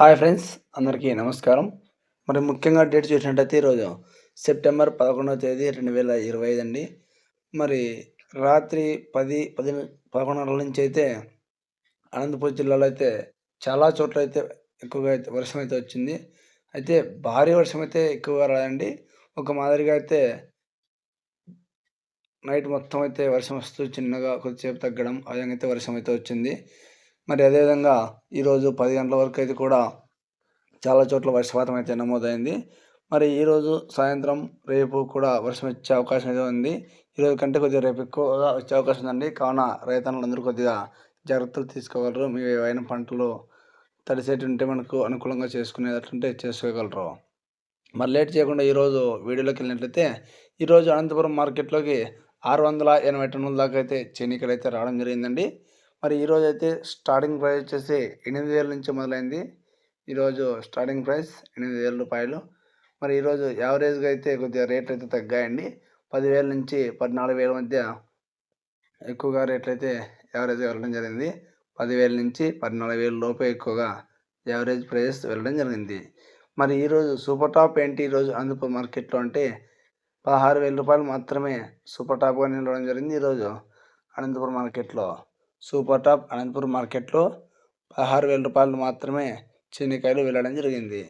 Hi friends అందరికీ నమస్కారం. మరి ముఖ్యంగా డేట్ చూసినట్టయితే ఈరోజు సెప్టెంబర్ పదకొండవ తేదీ రెండు వేల ఇరవై ఐదు అండి. మరి రాత్రి పది పది పదకొండున్నర నుంచి అయితే అనంతపూర్ జిల్లాలో అయితే చాలా చోట్ల అయితే ఎక్కువగా అయితే వర్షం అయితే వచ్చింది. అయితే భారీ వర్షం అయితే ఎక్కువగా రాదండి. ఒక మాదిరిగా అయితే నైట్ మొత్తం అయితే వర్షం వస్తూ చిన్నగా కొద్దిసేపు తగ్గడం ఆ విధంగా అయితే వర్షం అయితే వచ్చింది. మరి అదేవిధంగా ఈరోజు పది గంటల వరకు అయితే కూడా చాలా చోట్ల వర్షపాతం అయితే నమోదైంది. మరి ఈరోజు సాయంత్రం రేపు కూడా వర్షం వచ్చే అవకాశం అయితే ఉంది. ఈరోజు కంటే కొద్దిగా రేపు ఎక్కువగా వచ్చే అవకాశం ఉందండి. కావున రైతన్నులందరూ కొద్దిగా జాగ్రత్తలు తీసుకోగలరు. మీ ఏవైనా పంటలు తడిసేటి ఉంటే మనకు అనుకూలంగా చేసుకునేటట్లుంటే చేసుకోగలరు. మరి లేట్ చేయకుండా ఈరోజు వీడియోలోకి వెళ్ళినట్లయితే ఈరోజు అనంతపురం మార్కెట్లోకి ఆరు వందల ఎనభై టన్నుల దాకా అయితే చేనికలు అయితే రావడం జరిగిందండి. మరి ఈరోజు అయితే స్టార్టింగ్ ప్రైస్ వచ్చేసి ఎనిమిది వేల నుంచి మొదలైంది. ఈరోజు స్టార్టింగ్ ప్రైస్ ఎనిమిది వేల రూపాయలు. మరి ఈరోజు యావరేజ్గా అయితే కొద్దిగా రేట్లు అయితే తగ్గాయండి. పదివేల నుంచి పద్నాలుగు వేల మధ్య ఎక్కువగా రేట్లు అయితే యావరేజ్గా వెళ్ళడం జరిగింది. పదివేల నుంచి పద్నాలుగు వేల లోపే ఎక్కువగా యావరేజ్ ప్రైస్ వెళ్ళడం జరిగింది. మరి ఈరోజు సూపర్ టాప్ ఏంటి? ఈరోజు అనంతపురం మార్కెట్లో అంటే పదహారు వేల రూపాయలు మాత్రమే సూపర్ టాప్గా నిలవడం జరిగింది ఈరోజు అనంతపురం మార్కెట్లో సూపర్ టాప్ అనంతపురం మార్కెట్లో పదహారు వేల రూపాయలు మాత్రమే చెనిక్కాయలు వెళ్ళడం జరిగింది.